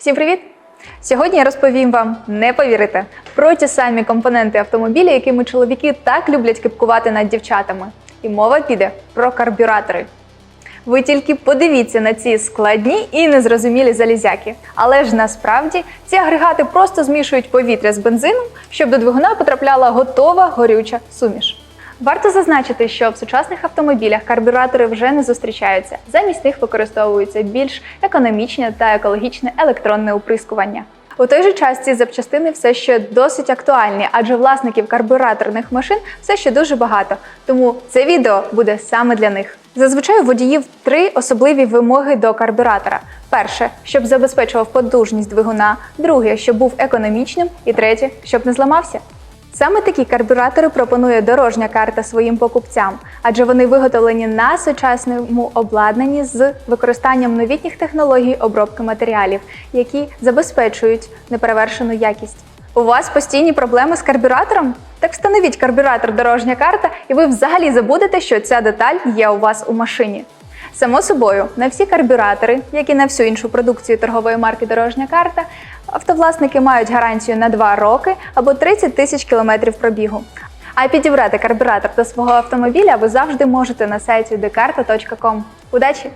Всім привіт! Сьогодні я розповім вам, не повірите, про ті самі компоненти автомобіля, якими чоловіки так люблять кипкувати над дівчатами. І мова піде про карбюратори. Ви тільки подивіться на ці складні і незрозумілі залізяки. Але ж насправді ці агрегати просто змішують повітря з бензином, щоб до двигуна потрапляла готова горюча суміш. Варто зазначити, що в сучасних автомобілях карбюратори вже не зустрічаються. Замість них використовуються більш економічне та екологічне електронне оприскування. У той же час ці запчастини все ще досить актуальні, адже власників карбюраторних машин все ще дуже багато. Тому це відео буде саме для них. Зазвичай у водіїв три особливі вимоги до карбюратора: перше, щоб забезпечував потужність двигуна, друге, щоб був економічним, і третє, щоб не зламався. Саме такі карбюратори пропонує дорожня карта своїм покупцям, адже вони виготовлені на сучасному обладнанні з використанням новітніх технологій обробки матеріалів, які забезпечують неперевершену якість. У вас постійні проблеми з карбюратором? Так встановіть карбюратор дорожня карта, і ви взагалі забудете, що ця деталь є у вас у машині. Само собою, на всі карбюратори, як і на всю іншу продукцію торгової марки Дорожня карта, автовласники мають гарантію на 2 роки або 30 тисяч кілометрів пробігу. А підібрати карбюратор до свого автомобіля ви завжди можете на сайті decarta.com. Удачі!